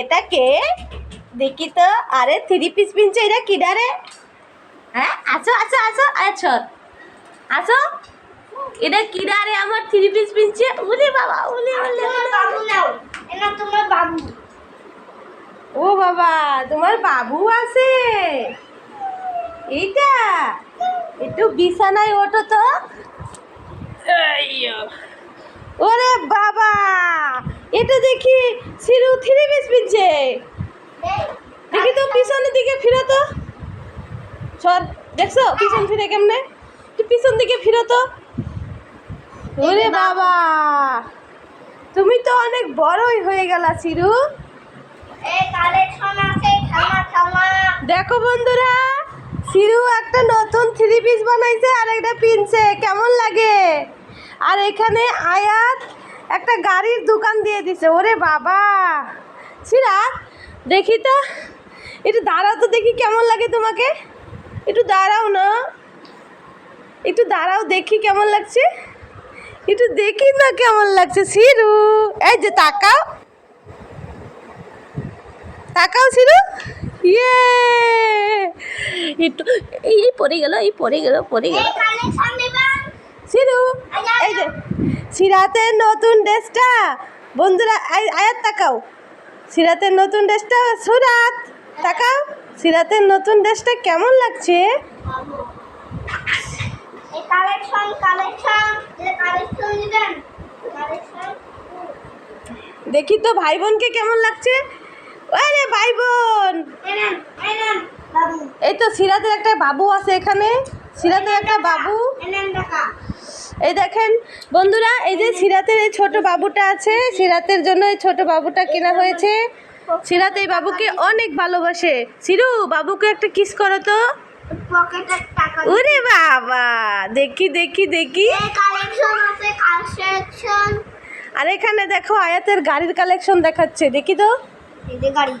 এটা কে দেখি তো আরে থ্রি পিস পিনছে এটা কিনা রে হ্যাঁ আছো আছো আছো আছো আছো? এটা কিনা রে আমার থ্রি পিস পিনছে? উরে বাবা উলে উলে তোমার বাবু নাও এটা তোমার বাবু। ও বাবা তোমার বাবু আছে। এইটা একটু বিছানায় ওঠো তো। আইয়ো। ওরে বাবা এটা দেখি সিরু থ্রি পিস পিনছে। দেখি তো পিছনের দিকে ফিরো তো। সর, দেখছ? পিছন ফিরে কেমনে? পিছন দিকে ফিরো তো। ওরে বাবা! তুমি তো অনেক বড়ই হয়ে গেলা সিরু দেখো বন্ধুরা সিরু একটা নতুন থ্রি পিস বানাইছে আর একটা পিনছে। কেমন লাগে? আর এখানে আয়াত একটা গাড়ির দোকান দিয়ে দিছে, ওরে বাবা। সিরা দেখি তো। একটু দাঁড়াও তো দেখি কেমন লাগে তোমাকে। একটু দাঁড়াও না। একটু দাঁড়াও দেখি কেমন লাগছে। একটু দেখি না কেমন লাগছে সিরু এই যে তাকাও। তাকাও ছিল ইয়ে। একটু, এই পড়ে গেল, এই পড়ে গেল পড়ে গেল। সিরু এই যে সিরাতের নতুন ড্রেসটা। বন্ধুরা আয়- আয়াত তাকাও। সিরাতের নতুন ড্রেসটা সুরাত তাকাও। সিরাতের নতুন ড্রেসটা কেমন লাগছে? দেখি তো ভাই বোনকে কেমন লাগছে? আরে ভাই বোন এই তো সিরাতের একটা বাবু আছে এখানে। সিরাতের একটা বাবু। এই দেখেন, বন্ধুরা, এই যে সিরাতের এই ছোট বাবুটা আছে, সিরাতের জন্য এই ছোট বাবুটা কেনা হয়েছে। সিরাত এই বাবুকে অনেক ভালোবাসে। সিরু, বাবুকে একটা কিস করো তো। ওরে বাবা, দেখি দেখি দেখি। আর এখানে দেখো আয়াতের গাড়ির কালেকশন দেখাচ্ছে, দেখি তো। গাড়ি।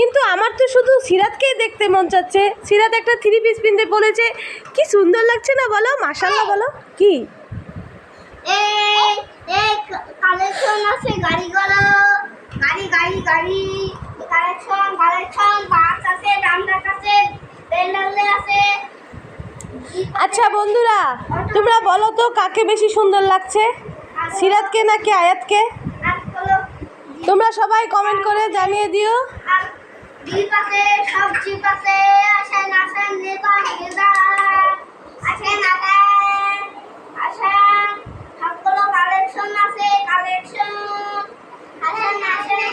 কিন্তু আমার তো শুধু সিরাতকেই দেখতে মন চাচ্ছে। সিরাত একটা থ্রি পিস পিনতে বলেছে। কি সুন্দর লাগছে না বলো? মাশাল্লাহ বলো। কি? এই এই কালেকশন আছে গাড়িগুলো গাড়ি গাড়ি গাড়ি। কালেকশন কালেকশন বাস আছে ডান্ডাক আছে পেন্ডালে আছে। আচ্ছা বন্ধুরা তোমরা বলো তো কাকে বেশি সুন্দর লাগছে? সিরাতকে নাকি আয়াতকে? তোমরা সবাই কমেন্ট করে জানিয়ে দিও। আর জিপ আছে সব জিপ আছে। আসেন আসেন নেতা নেতা আসেন আসেন আসেন। সবগুলো কালেকশন আছে কালেকশন আসেন আসেন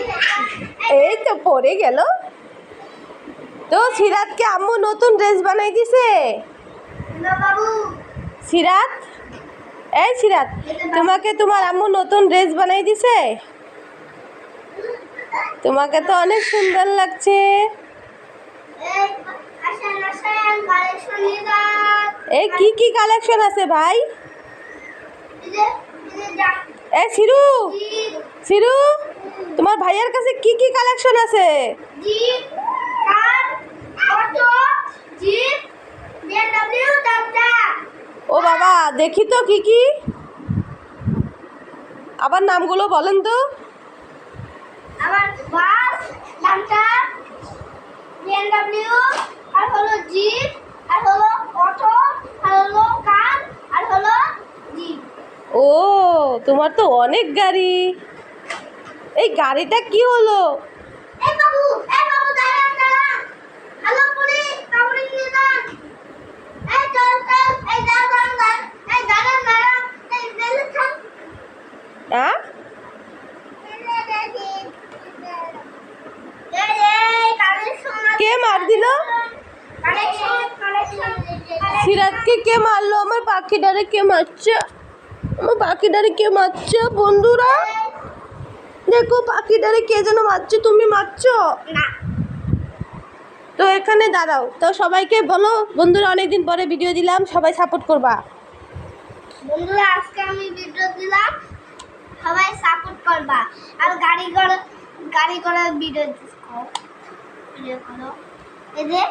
এই তো পড়ে গেল। তো সিরাতকে আম্মু নতুন ড্রেস বানাই দিছে। সিরাত? এই সিরাত তোমাকে তোমার আম্মু নতুন ড্রেস বানাই দিছে? তোমাকে তো অনেক সুন্দর লাগছে। এই কি কি কালেকশন আছে ভাই? এই সিরু সিরু তোমার ভাইয়ের কাছে কি কি কালেকশন আছে? ও বাবা, দেখি তো কি কি। আবার নামগুলো বলেন তো আমার বাস ডাক্তার ও তোমার তো অনেক গাড়ি। এই গাড়িটা কি হলো এই বাবু এই বাবু দাঁড়ান দাঁড়ান হ্যালো পুলিশ কাউরি নিয়ে যান এই চল চল এই দাঁড়ান দাঁড়ান এই দাঁড়ান দাঁড়ান এই বেলু থাম হ্যাঁ এই এই কালেকশন কে মার দিল সিরাতকে কে মারলো? আমার পাখিটারে কে মারছে? আমার পাখিটারে কে মারছে? বন্ধুরা দেখো পাখিটারে কে যেন মারছে। তুমি মারছো? না। তো এখানে দাঁড়াও। তো সবাইকে বলো বন্ধুরা অনেকদিন পরে ভিডিও দিলাম সবাই সাপোর্ট করবা। বন্ধুরা আজকে আমি ভিডিও দিলাম সবাই সাপোর্ট করবা। আর গাড়ি ঘোড়া গাড়ি ঘোড়ার ভিডিও ভিডিও করো এই যে